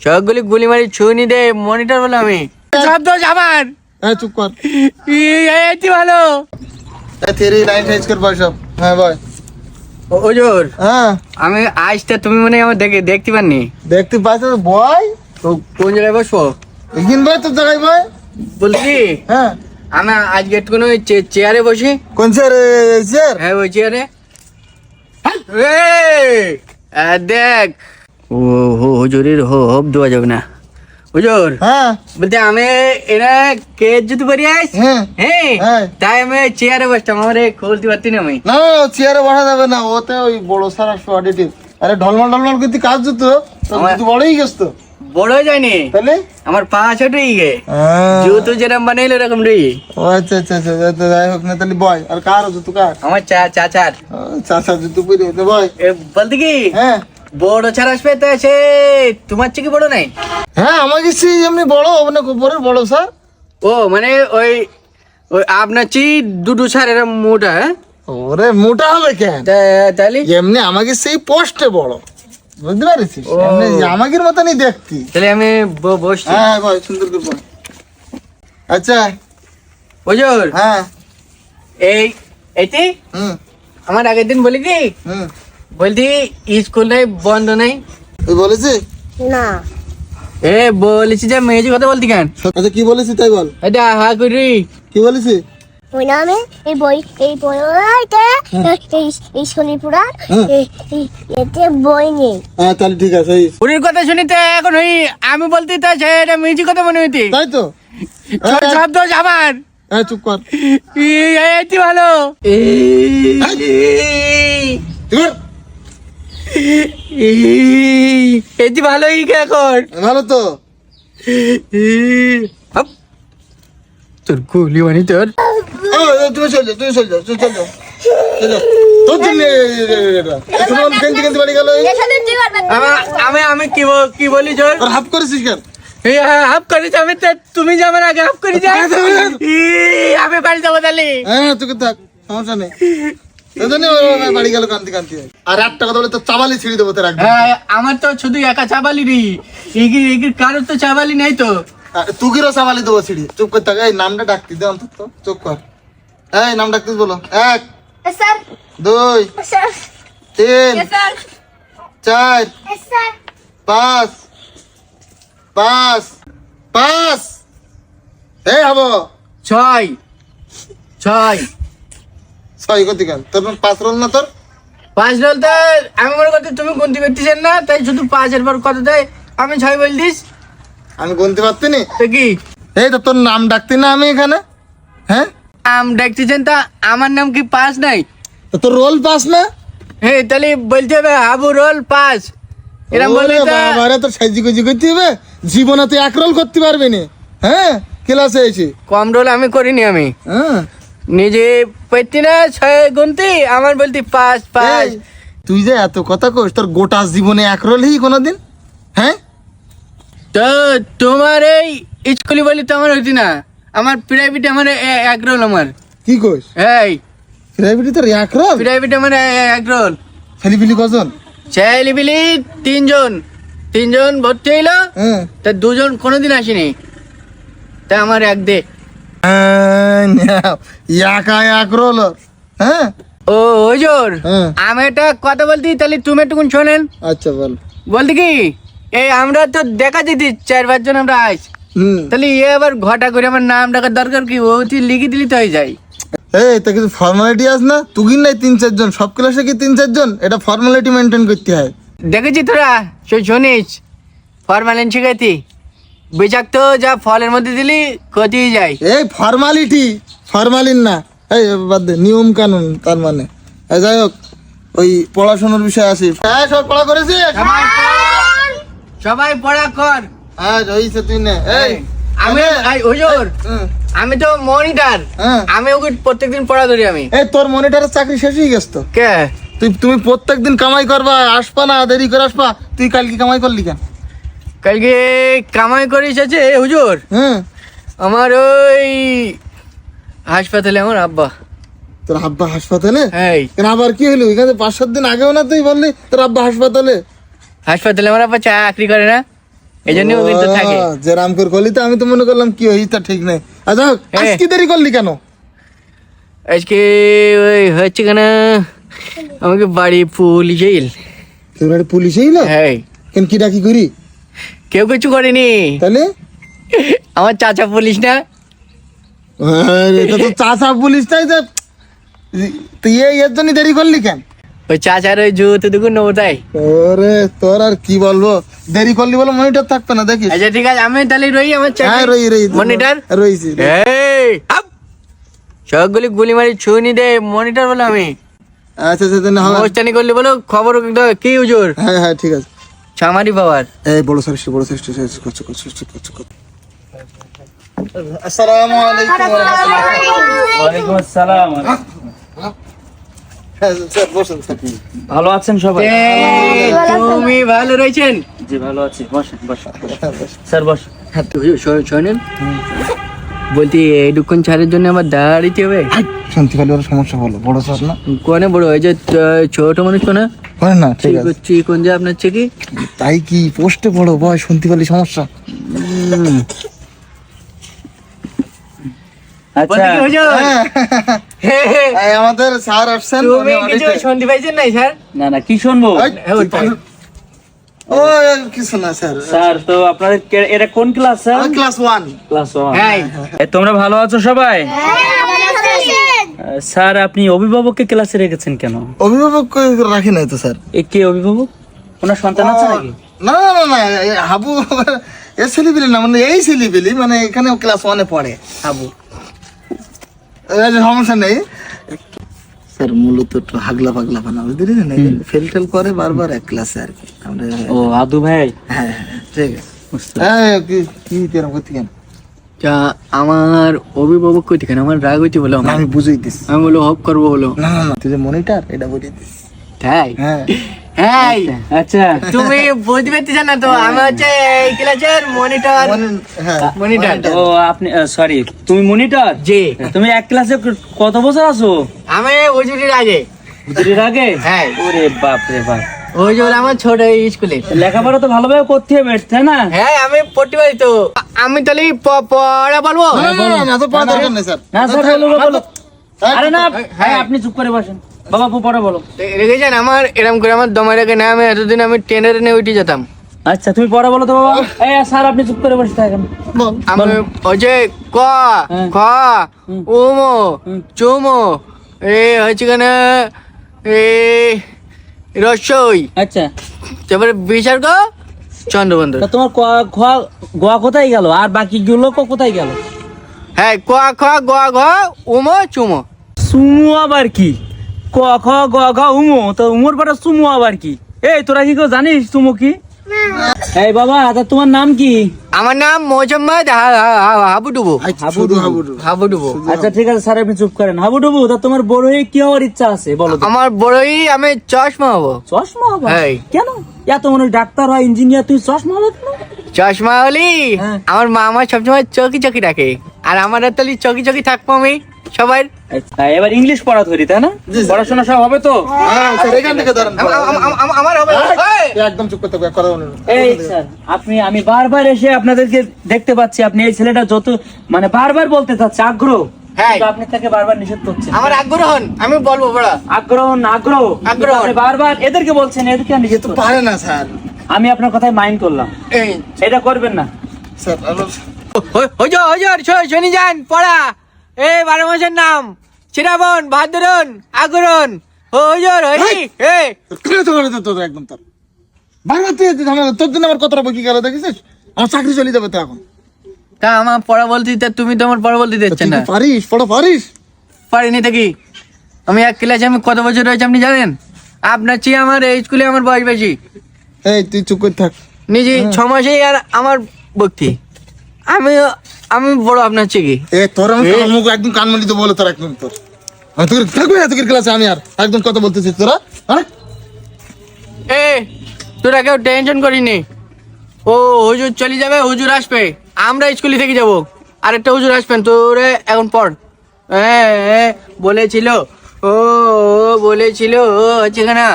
সবগুলি গুলি মারি ছুনি দে মনিটর বলে আমি। সব দোষ আমার হ্যাঁ চুপ কর। এই ভালো? থ্রি নাইন সাইজ কর বয় সব। হ্যাঁ বয় ওজোর হ্যাঁ। আমি আজটা তুমি মনে হয় আমার দেখে দেখতে পাননি। দেখতে পাচ্ছ তো বয় তো কোন জায়গায় বসবো? এগিন বয় তোর জায়গায় বয় বলছি হ্যাঁ। আমি আজকে একটুখানি ওই চে- চেয়ারে বসি। কোন স্যার স্যার হ্যাঁ ওই চেয়ারে দেখ ও হো হুজুরের হো হব দেওয়া যাবে না। হুজুর হ্যাঁ। বলতে আমি এরা কে যদি পারি আস হ্যাঁ। হ্যাঁ হ্যাঁ। তাই আমি চেয়ারে বসতাম আমার খুলতে পারতি না আমি। না চেয়ারে বসা যাবে না ওতে ওই বড় সারা সোয়াডিটিভ আরে ঢলমাল ঢলমাল কিন্তু কাজ যেত তুই বড়ই গেছ তো। বড় হয়ে যায়নি? তাহলে? আমার পা ছোটই গে। হ্যাঁ। জুতো যেরকম বানাইলো এরকম রে ও আচ্ছা আচ্ছা আচ্ছা আচ্ছা, যাই হোক না তাহলে বয় আর কার জুতো কার? আমার চা চাচার। ও, চাচা জুতো পরে বয়। বলতে কি? হ্যাঁ। বড় ছাড় আসবে তো সে তোমার থেকে বড় নাই? হ্যাঁ আমাকে সেই এমনি বড় মানে উপরের বড় স্যার। ও মানে ওই ওই আপনার চি দুটো ছাড় এরম মোটা হ্যাঁ? ওরে মোটা হবে কেন? তাহলে? এমনি আমাকে সেই পোস্টে বড়। বুঝতে। এমনি আমাকের মতনই দেখতি। তাহলে আমি বসছি। হ্যাঁ বয় সুন্দর করে আচ্ছা। হুজুর হ্যাঁ। এই এটি? হুম। আমার আগের দিন বলি কি হুম। বলছি স্কুল নাই বন্ধ নাই তুই বলেছি না এ বলেছি যে মেয়েজি কথা বলতি কেন আচ্ছা কি বলেছি তাই বল এটা হা করি কি বলেছি ওই নামে এই বই এই বইতে এই এই শনিপুরার হুম। এই এই- এতে বই নেই হ্যাঁ তাহলে ঠিক আছে উনির কথা শুনিতে এখন ওই আমি বলতে তা সে এটা মেয়েজি কথা মনে হইতি তাই তো সব দোষ আমার হ্যাঁ চুপ কর এই ভালো চুপ কর। এটি ভালোই কে এখন ভালো তো তোর গুলি মানি তোর তুমি চল তুমি চল তুমি চল আমি আমি কি বল- জোর হাফ করেছিস কেন হাফ তুমি যে আমার আগে হাফ করি আমি বাড়ি যাব তাহলে হ্যাঁ তোকে থাক সমস্যা নেই বাড়ি গেল কান্তি কান্তি আর একটা কথা বলে তো চাবালি ছিঁড়ে দেবো তোর হ্যাঁ আমার তো শুধু একা চাবালি রি এগির এগির কারোর তো চাবালি নাই তো। তুকিরও চাবালি দেবো ছিঁড়ি। চুপ করতে। এই নামটা ডাকতি দে অন্তত। চুপ কর। এই নাম ডাকতিস বলো। এক দুই তিন চার পাঁচ পাঁচ পাঁচ। এই হব। ছয় ছয়। ছয় তোর পাঁচ রোল না তোর? পাঁচ রোল তো আমি মনে তুমি গুনতে পারতেছেন না তাই শুধু পাঁচের পর কত দেয়? আমি ছয় বলতিস আমি গুনতে তো কি? এই তো তোর নাম ডাকতি না আমি এখানে? হ্যাঁ? ডাকতেছেন তা আমার নাম কি পাঁচ নাই? তো তোর রোল পাস না? হে তাহলে বলতে হবে আবু রোল এরকম বলে বাবারে তোর সাইজি গুজি করতে হবে? জীবনে তুই এক রোল করতে পারবি না? হ্যাঁ? ক্লাসে এসে কম রোল আমি করিনি আমি। হ্যাঁ? নিজে পেতি না ছয় গুনতি আমার বলতি পাঁচ পাঁচ তুই যে এত কথা কইস তোর গোটা জীবনে এক রোলই কোনোদিন? হ্যাঁ? তো তোমার এই স্কুলে বলি তো আমার হইতি না। আমার প্রাইভেট আমার এক রোল আমার। কি কইস? এই। প্রাইভেটে তোর এক রোল? প্রাইভেট আমার এক রোল। ছেলেপিলি কজন? ছেলিবিলি তিনজন। তিনজন ভর্তি হইল। হ্যাঁ। তা দুজন কোনোদিন আসেনি। তা আমার এক দে। একা এক রোল হ্যাঁ? ও হ্যাঁ। আমি একটা কথা বলতি তাহলে তুমি একটু শোনেন। আচ্ছা বল। বলতে কি এই আমরা তো দেখা দিতি চার পাঁচজন আমরা আস তাহলে এ আবার ঘটা করে আমার নাম ডাকার দরকার কি? ও তুই লিখে দিলি তো হয়ে যায়। এই তা কিছু ফর্মালিটি আস না? তুই নাই তিন চারজন সব ক্লাসে কি তিন চারজন এটা ফর্মালিটি মেনটেন করতে হয়। দেখেছি তোরা সে শুনিস। ফর্মালিন শিখাইতি। বিষাক্ত যা ফলের মধ্যে দিলি ক্ষতি যায়। এই ফর্মালিটি ফর্মালিন না। এই বাদ দে নিয়ম কানুন তার মানে। যাই হোক ওই পড়াশোনার বিষয় আসি। হ্যাঁ সব পড়া করেছিস? সবাই পড়া কর। হ্যাঁ রয়েছে তুই নে। এই আমি এই, হুজুর আমি তো মনিটার হ্যাঁ। আমি ওকে প্রত্যেকদিন পড়া ধরি আমি। এই তোর মনিটরের চাকরি শেষ হয়ে গেছে তো? কে? তুই তুমি প্রত্যেকদিন কামাই করবা আসবা না দেরি করে আসবা তুই কালকে কামাই করলি কেন? কালকে কামাই করিস আছে হুজুর? হ্যাঁ আমার ওই হাসপাতালে আমার আব্বা। তোর আব্বা হাসপাতালে? এই। কেন আবার কি হলো? এখানে পাঁচ সাত দিন আগেও না তুই বললি তোর আব্বা হাসপাতালে? হাসপাতালে আমার আব্বা চাকরি করে না। এই জন্য কিন্তু থাকে। যে রাম করে করলি তো আমি তো মনে করলাম কি হই তা ঠিক নেই। আচ্ছা। আজকে দেরি করলি কেন? আজকে ওই হচ্ছে কেন? আমাকে বাড়ি পুলিশ এল। তোর বাড়ি পুলিশ এলো? হ্যাঁ কেন কি ডাকি করি? কেউ কিছু করেনি। তাহলে? আমার চাচা পুলিশ না? তো চাষা পুলিশ তাই তো। তুই এর জন্য দেরি করলি কেন? ওই চাচার ওই জুতো নেব তাই। ওরে তোর আর কি বলব? দেরি করলি বলে মনিটর থাকতো না দেখিস। আচ্ছা ঠিক আছে আমি তাহলে রই আমার হ্যাঁ রই রই মনিটর রইছি এই সবগুলি গুলি মারি ছুনি দে মনিটর বলো আমি। আচ্ছা আচ্ছা তাহলে হবে। করলে বলো খবর কি হুজুর? হ্যাঁ হ্যাঁ ঠিক আছে। ছামারি পাওয়ার এই বড় সারিস বড় সারিস সারিস করছ করছ করছ আসসালামু আলাইকুম ওয়া আসসালাম। হ্যাঁ, বসুন স্যার। ভালো আছেন সবাই? তুমি ভালো রয়েছেন? জি ভালো আছি। বসেন বসেন হ্যাঁ। স্যার বসেন। শোনেন বলছি এইটুকুন ছাড়ের জন্য আমার দাঁড়িতে হবে। শুনতে ওর সমস্যা হলো। বড় স্যার না? কোনে বড়? ওই যে আহ, ছোট মানুষ কোনে হয় না ঠিক আছে। চিকন যে আপনার চেকি তাই কি পোস্টে বড় বয় শুনতে পারলি সমস্যা। আচ্ছা। হ্যাঁ। আমাদের স্যার আসছেন শুনতে পাইছেন নাই স্যার? না না কি শুনব? হ্যাঁ, ওইটাই। ও কিছু না স্যার। স্যার তো আপনাদের এটা কোন class sir? Class one class one হ্যাঁ। তোমরা ভালো আছো সবাই? হ্যাঁ, স্যার আপনি অভিভাবককে ক্লাসে রেখেছেন কেন? অভিভাবক রাখি নাই তো স্যার। এ কে অভিভাবক? ওনার সন্তান আছে নাকি? না না না হাবু এ ছেলেপিলি না মানে এই ছেলেপিলি মানে এখানে ক্লাস ওয়ানে পড়ে হাবু। এই সমস্যা নেই। স্যার মূলত একটু হাগলা পাগলা বানা বুঝলি না ফেল টেল করে বারবার এক ক্লাসে আর কি। আমরা ও আদু ভাই? হ্যাঁ হ্যাঁ, ঠিক আছে। কি কি তেরম করতে কেন? তা আমার অভিভাবক কইতে কেন? আমার রাগ হইতে বলো আমি বুঝাই দিস আমি বলো হক করব বলো। না না না তুই যে মনিটর এটা বুঝিয়ে দিস তাই? হ্যাঁ। হ্যাঁ আচ্ছা। তুমি বুঝতে পারতেছ না তো আমি হচ্ছে এই ক্লাসের মনিটর মনি- হ্যাঁ মনিটর ও আপনি সরি তুমি মনিটর জি। তুমি এক ক্লাসে কত বছর আছো? আমি ওজুরির আগে। দুদিনের আগে? হ্যাঁ। ওরে বাপ রে বাপ। ওজুর আমার ছোট স্কুলে। লেখাপড়া তো ভালোভাবে করতে হবে তাই না? হ্যাঁ আমি পড়তে পারি তো। আমি তাহলে পড়া বলব? না, না, না, না, তো পড়া দরকার নেই, স্যার। না স্যার বলো বলো হ্যাঁ, আরে না হ্যাঁ। হ্যাঁ। আপনি চুপ করে বসেন। বাবা পু পড়ে বলো। রেখেছেন আমার এরম করে আমার দমে রেখে না আমি এতদিন আমি ট্রেনের নিয়ে উঠে যেতাম। আচ্ছা তুমি পড়া বলো তো বাবা। এই স্যার আপনি চুপ করে বসে থাকেন। বল। আমি ওই যে ক হ্যাঁ। খ উমো চুমো এ হচ্ছে কেন? এ রসই। আচ্ছা। তারপরে গো চন্দ্রবন্ধু তোমার ক- খ- গোয়া কোথায় গেল? আর বাকিগুলো কো- কোথায় গেল? হ্যাঁ ক খ গ ঘ উমো চুমো। সুমু আবার কি? ক খ গ ঘ উমো? তো উমোর পরে সুমু আবার কি? এই তোরা কি কেউ জানিস সুমু কি? এই বাবা তা তোমার নাম কি? আমার নাম হাবুডুবু। আচ্ছা, হাবুডুবু। আচ্ছা ঠিক আছে স্যার আপনি চুপ করেন। হাবুডুবু তা তোমার বড় হয়ে কি হওয়ার ইচ্ছা আছে বলো আমার বড়ই আমি চশমা হব। চশমা হবা? হ্যাঁ। কেন? এত মনে হয় ডাক্তার হয় ইঞ্জিনিয়ার তুই চশমা হলো কেন? চশমা হলি হ্যাঁ। আমার মা আমার সবসময় চকি চকি ডাকে। আর আমার তাহলে চকি চকি থাকব আমি সবাই আচ্ছা, এবার ইংলিশ পড়া ধরি তাই না? পড়াশোনা সব হবে তো? হ্যাঁ, আমার হবে। একদম চুপ করতে হবে, কথা বলুন। এই স্যার আপনি আমি বারবার এসে আপনাদেরকে দেখতে পাচ্ছি আপনি এই ছেলেটা যত মানে বারবার বলতে চাচ্ছে আগ্রহ। হ্যাঁ। কিন্তু আপনি তাকে বারবার নিষেধ করছেন। আমার আগ্রহণ আমি বলব বড়। আগ্রহ আগ্রহ। আগ্রহ। বারবার এদেরকে বলছেন এদেরকে নিষেধ পারে না স্যার। আমি আপনার কথায় মাইন্ড করলাম। এটা করবেন না। স্যার হজর হজর শনি যান পড়া। এ বারো মাসের নাম। শ্রাবণ ভাদ্রন আগরণ হজর হরি। এ। কেন তো করে তো একদম তোর। বারবার তুই ঝামেলা, তোর জন্য আমার কতটা বকি গেল দেখেছিস আমার চাকরি চলে যাবে তো এখন। তা আমার পড়া বলতে দিতে তুমি তো আমার দিচ্ছ না। পারিস? পড়া পারিস? পারিনি আমি এক ক্লাসে আমি কত বছর রয়েছে আপনি জানেন? আপনার চেয়ে আমার এই স্কুলে আমার বয়স বেশি। এই তুই চুপ করে থাক। নিজে ছ মাসেই আর আমার ভক্তি। আমি আমি বড় আপনার চেয়ে কি? এ তোর আমি মুখ একদম কান মালি তো বলে তোর একদম তোর। আমি তোর থাকবে ক্লাসে আমি আর। একদম কথা বলতেছিস তোরা হ্যাঁ? এ তোরা কেউ টেনশন করিনি। ও, হুজুর চলে যাবে, হুজুর আসবে। আমরা স্কুলে থেকে যাব। আরেকটা হুজুর আসবেন, তোরে এখন পড়। হ্যাঁ বলেছিল, ও ও, বলেছিল হচ্ছে না